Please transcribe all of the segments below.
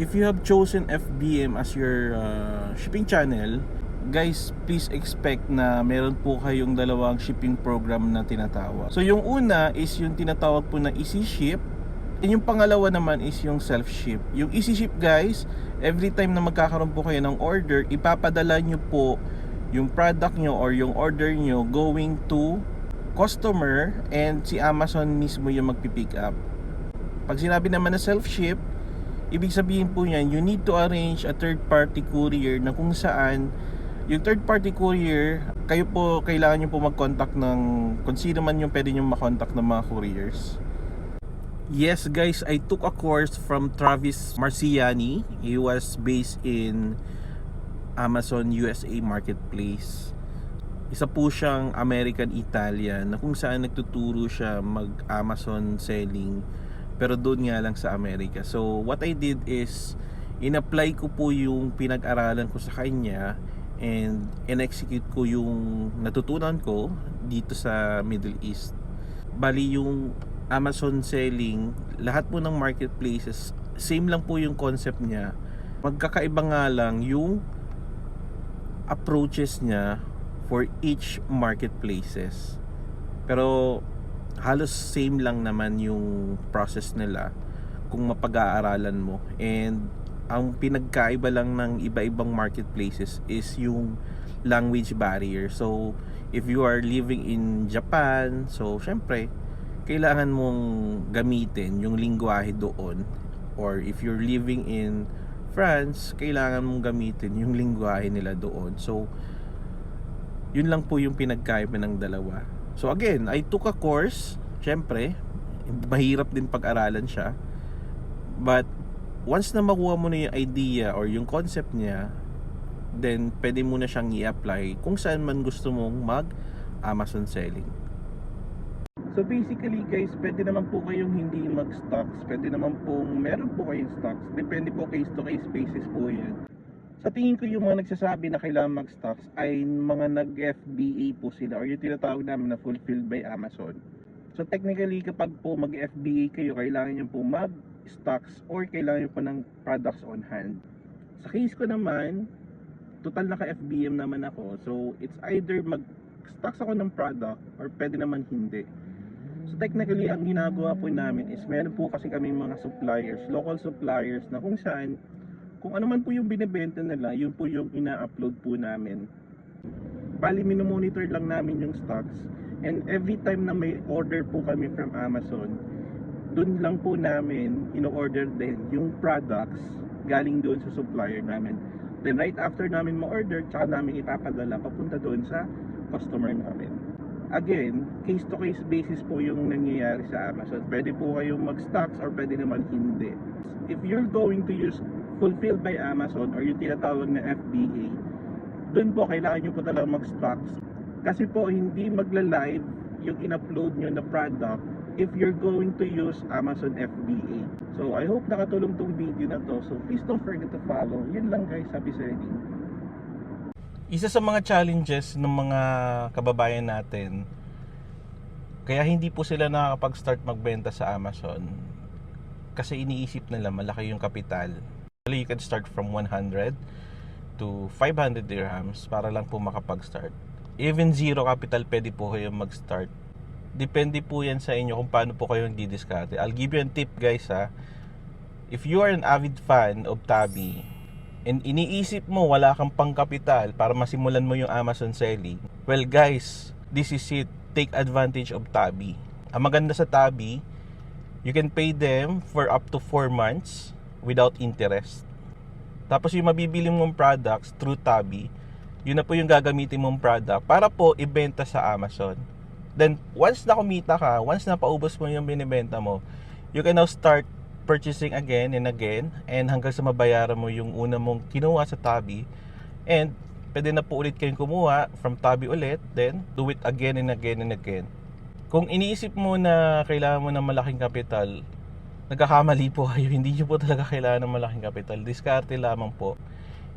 if you have chosen FBM as your uh, shipping channel, guys, please expect na meron po kayong dalawang shipping program na tinatawag. So yung una is yung tinatawag po na Easy Ship. And yung pangalawa naman is yung self-ship. Yung Easy Ship guys, every time na magkakaroon po kayo ng order, ipapadala nyo po yung product nyo or yung order nyo going to customer and si Amazon mismo yung magpipick up. Pag sinabi naman na self-ship, ibig sabihin po yan, you need to arrange a third-party courier na kung saan yung third-party courier, kayo po, kailangan nyo po mag-contact ng kung sino man yung pwede nyo makontak ng mga couriers. Yes guys, I took a course from Travis Marciani. He was based in Amazon USA Marketplace. Isa po siyang American Italian na kung saan nagtuturo siya mag-Amazon selling pero doon nga lang sa Amerika. So what I did is in-apply ko po yung pinag-aralan ko sa kanya and in-execute ko yung natutunan ko dito sa Middle East. Bali yung Amazon selling, lahat po ng marketplaces, same lang po yung concept niya. Magkakaiba nga lang yung approaches niya for each marketplaces. Pero halos same lang naman yung process nila kung mapag-aaralan mo. And ang pinagkaiba lang ng iba-ibang marketplaces is yung language barrier. So, if you are living in Japan, so syempre, kailangan mong gamitin yung lingwahe doon. Or if you're living in France, kailangan mong gamitin yung lingwahe nila doon. So, yun lang po yung pinagkaiba ng dalawa. So again, I took a course, syempre, mahirap din pag-aralan siya. But once na makuha mo na yung idea or yung concept niya, then pwede mo na siyang i-apply kung saan man gusto mong mag Amazon selling. So basically guys, pwede naman po kayong hindi mag-stocks. Pwede naman po meron po kayong stocks. Depende po case to case basis po yan. Sa tingin ko yung mga nagsasabi na kailangan mag-stocks ay mga nag-FBA po sila or yung tinatawag namin na fulfilled by Amazon. So technically kapag po mag-FBA kayo, kailangan nyo po mag-stocks or kailangan nyo po ng products on hand. Sa case ko naman, total naka-FBM naman ako. So it's either mag-stocks ako ng product or pwede naman hindi. So technically, ang ginagawa po namin is meron po kasi kami mga suppliers, local suppliers na kung saan kung ano man po yung binibenta nila, yun po yung ina-upload po namin. Bali, minomonitor lang namin yung stocks. And every time na may order po kami from Amazon, dun lang po namin ino-order din yung products galing doon sa supplier namin. Then right after namin ma-order, tsaka namin ipapadala papunta doon sa customer namin. Again, case to case basis po yung nangyayari sa Amazon. Pwede po kayong mag-stocks or pwede naman hindi. If you're going to use fulfilled by Amazon or yung tinatawag na FBA, doon po kailangan nyo po talaga mag-stocks. Kasi po hindi magla-live yung in-upload nyo na product if you're going to use Amazon FBA. So I hope nakatulong tong video na to. So please don't forget to follow. Yun lang guys, happy selling. Isa sa mga challenges ng mga kababayan natin kaya hindi po sila nakakapag-start magbenta sa Amazon kasi iniisip nila malaki yung kapital. You can start from 100 to 500 dirhams para lang po makapag-start. Even zero capital pwede po kayo mag-start. Depende po yan sa inyo kung paano po kayo nagdidiskarte. I'll give you a tip guys ha. If you are an avid fan of Tabi and iniisip mo wala kang pangkapital para masimulan mo yung Amazon selling, well guys, this is it. Take advantage of Tabi. Ang maganda sa Tabi, you can pay them for up to 4 months without interest. Tapos yung mabibili mong products through Tabi, yun na po yung gagamitin mong product para po ibenta sa Amazon. Then, once na kumita ka, once na paubos mo yung binibenta mo, you can now start purchasing again and again and hanggang sa mabayaran mo yung una mong kinuha sa Tabi and pwede na po ulit kayong kumuha from Tabi ulit then do it again and again and again kung iniisip mo na kailangan mo ng malaking kapital nagkakamali po kayo hindi nyo po talaga kailangan ng malaking kapital diskarte lamang po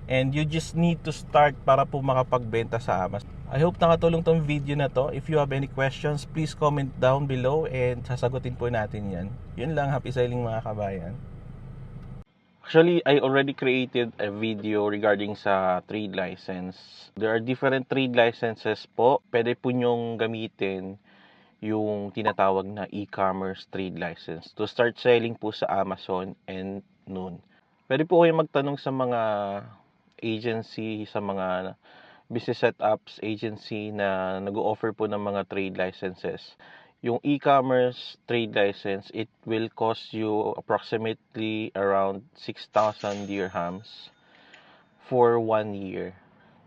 and you just need to start para po makapagbenta sa Amazon I hope nakatulong tong video na to. If you have any questions, please comment down below and sasagutin po natin yan. Yun lang, happy selling mga kabayan. Actually, I already created a video regarding sa trade license. There are different trade licenses po. Pwede po nyong gamitin yung tinatawag na e-commerce trade license to start selling po sa Amazon and noon. Pwede po kayo magtanong sa mga agency, sa mga business setups agency na nag-offer po ng mga trade licenses. Yung e-commerce trade license, it will cost you approximately around 6,000 dirhams for one year.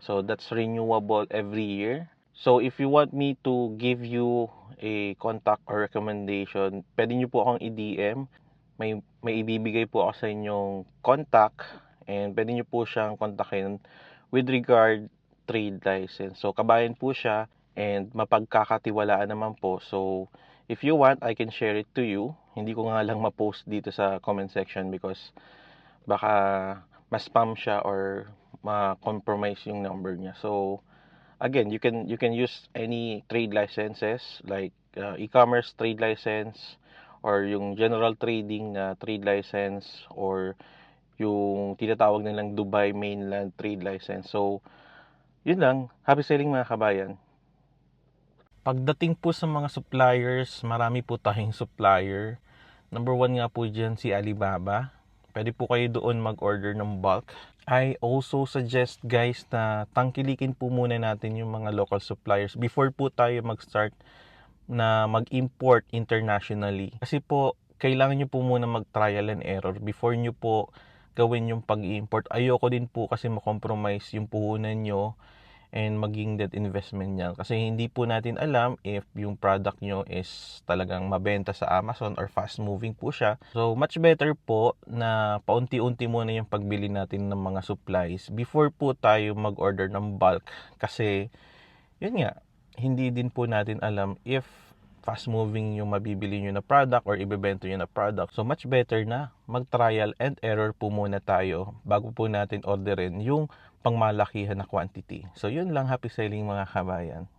So that's renewable every year. So if you want me to give you a contact or recommendation, pwede nyo po akong i-DM. May, may ibibigay po ako sa inyong contact and pwede nyo po siyang kontakin with regard trade license. So kabayan po siya and mapagkakatiwalaan naman po. So if you want, I can share it to you. Hindi ko nga lang ma-post dito sa comment section because baka ma-spam siya or ma-compromise yung number niya. So again, you can you can use any trade licenses like uh, e-commerce trade license or yung general trading na trade license or yung tinatawag nilang Dubai mainland trade license. So, yun lang. Happy selling mga kabayan. Pagdating po sa mga suppliers, marami po tayong supplier. Number one nga po dyan si Alibaba. Pwede po kayo doon mag-order ng bulk. I also suggest guys na tangkilikin po muna natin yung mga local suppliers before po tayo mag-start na mag-import internationally. Kasi po, kailangan nyo po muna mag-trial and error before nyo po gawin yung pag-import. Ayoko din po kasi makompromise yung puhunan nyo and maging dead investment niya. Kasi hindi po natin alam if yung product nyo is talagang mabenta sa Amazon or fast moving po siya. So much better po na paunti-unti muna yung pagbili natin ng mga supplies before po tayo mag-order ng bulk. Kasi yun nga, hindi din po natin alam if fast moving yung mabibili nyo na product or ibebento nyo na product. So much better na mag-trial and error po muna tayo bago po natin orderin yung pangmalakihan na quantity. So yun lang, happy selling mga kabayan.